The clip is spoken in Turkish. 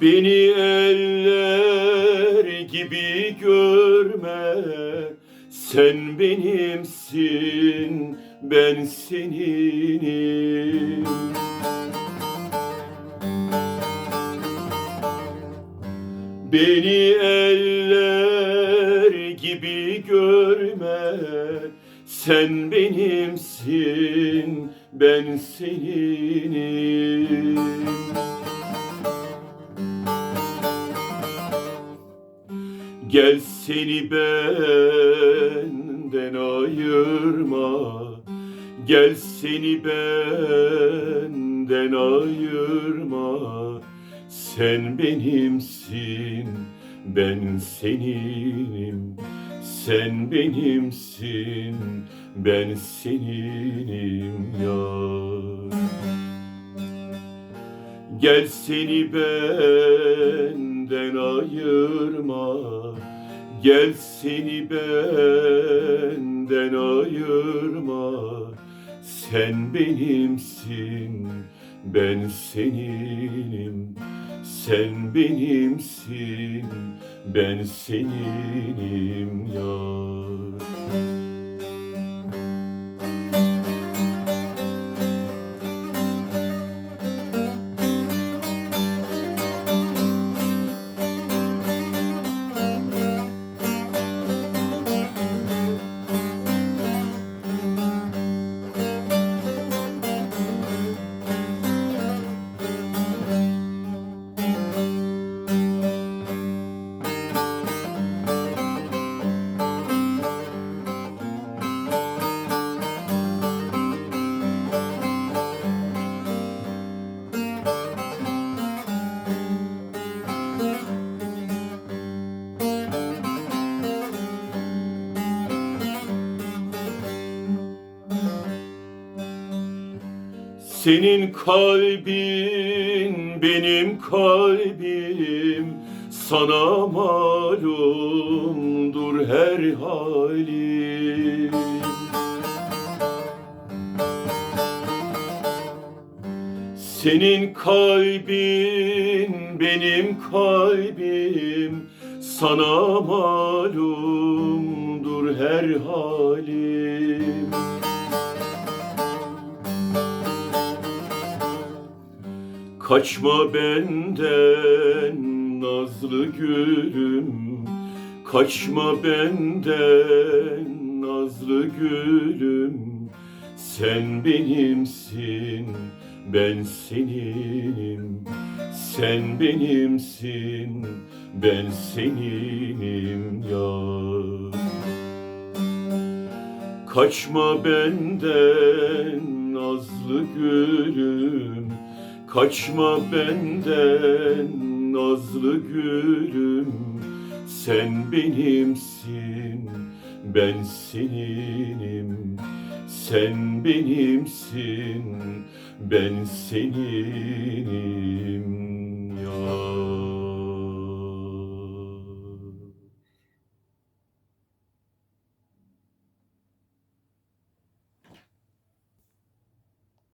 Beni eller gibi görme. Sen benimsin ben seninim. Beni eller gibi görme. Sen benimsin ben seninim Gel seni benden ayırma. Gel seni benden ayırma. Sen benimsin ben seninim. Sen benimsin ben seninim yar. Gel seni benden ayırma. Gel seni benden ayırma. Sen benimsin ben seninim. Sen benimsin ben seninim yar Senin kalbin benim kalbim. Sana malumdur her halim. Senin kalbin benim kalbim. Sana malumdur her halim Kaçma benden nazlı gülüm. Kaçma benden nazlı gülüm. Sen benimsin ben seninim. Sen benimsin ben seninim yar Kaçma benden nazlı gülüm Kaçma benden nazlı gülüm. Sen benimsin ben seninim. Sen benimsin ben seninim. Ya